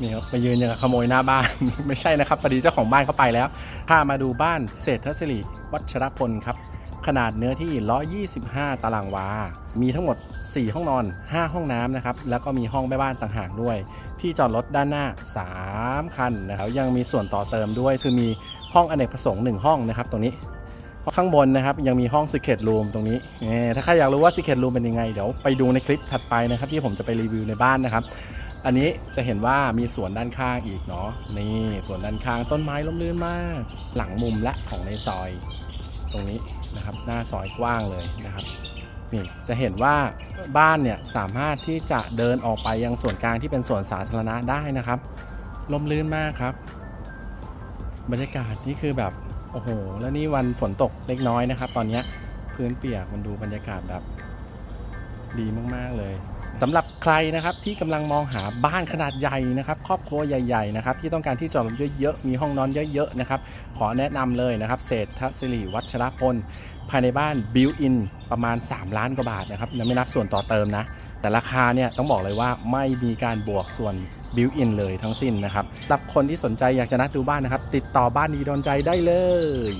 นี่ครับมายืนอย่างกับขโมยหน้าบ้าน ไม่ใช่นะครับพอดีเจ้าของบ้านเขาไปแล้วพามาดูบ้านเศรษฐศิริวัชรพลครับ ขนาดเนื้อที่ 125 ตารางวา มีทั้งหมด 4 ห้องนอน 5 ห้องน้ำนะครับ แล้วก็มีห้องแม่บ้านต่างหากด้วย ที่จอดรถด้านหน้า 3 คันนะครับ ยังมีส่วนต่อเติมด้วย คือมีห้องอเนกประสงค์ 1 ห้องนะครับ ตรงนี้ข้างบนนะครับยังมีห้อง Secret Room ตรงนี้ ถ้าใครอยากรู้ว่า Secret Room เป็นยังไง เดี๋ยวไปดูในคลิปถัดไปนะครับ ที่ผมจะไปรีวิวในบ้านนะครับ อันนี้จะเห็นว่ามีสวนด้านข้างอีกเนาะนี่สวนด้านข้างต้นไม้ร่มรื่นมาก หลังมุมและของในซอย ตรงนี้นะครับหน้าซอยกว้างเลยนะครับนี่จะเห็นว่าบ้านเนี่ยสามารถที่จะเดินออกไปยังส่วนกลางที่เป็นส่วนสาธารณะได้นะครับร่มรื่นมากครับ บรรยากาศนี่คือแบบโอ้โห แล้วนี่วันฝนตกเล็กน้อยนะครับ ตอนนี้พื้นเปียกมันดูบรรยากาศแบบดีมาก ๆ เลย สำหรับใครนะครับที่กำลังมองหาบ้านขนาดใหญ่นะครับครอบครัวใหญ่ๆนะครับที่ต้องการที่จอดรถเยอะๆมีห้องนอนเยอะๆนะครับขอแนะนำเลยนะครับเศรษฐศิริวัชรพลภายในบ้านบิวอินประมาณ 3 ล้านกว่าบาทนะครับยังไม่นับส่วนต่อเติมนะ แต่ราคาเนี่ยต้องบอกเลยว่าไม่มีการบวกส่วนบิวอินเลยทั้งสิ้นนะครับสำหรับคนที่สนใจอยากจะนัดดูบ้านนะครับ ติดต่อบ้านดีดอนใจได้เลย